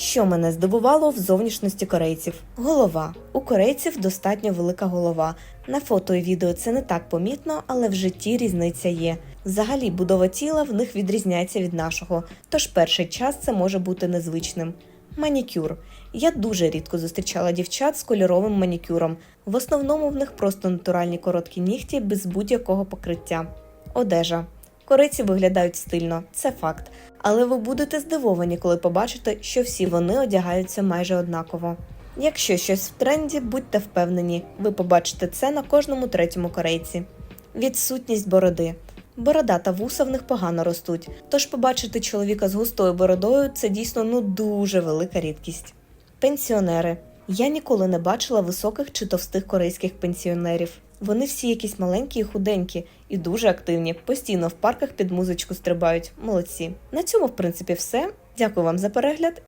Що мене здивувало в зовнішності корейців? Голова. У корейців достатньо велика голова. На фото і відео це не так помітно, але в житті різниця є. Взагалі, будова тіла в них відрізняється від нашого, тож перший час це може бути незвичним. Манікюр. Я дуже рідко зустрічала дівчат з кольоровим манікюром. В основному в них просто натуральні короткі нігті без будь-якого покриття. Одежа. Корейці виглядають стильно, це факт. Але ви будете здивовані, коли побачите, що всі вони одягаються майже однаково. Якщо щось в тренді, будьте впевнені, ви побачите це на кожному третьому корейці. Відсутність бороди. Борода та вуса в них погано ростуть, тож побачити чоловіка з густою бородою це дійсно ну дуже велика рідкість. Пенсіонери. Я ніколи не бачила високих чи товстих корейських пенсіонерів. Вони всі якісь маленькі і худенькі, і дуже активні, постійно в парках під музичку стрибають. Молодці. На цьому, в принципі, все. Дякую вам за перегляд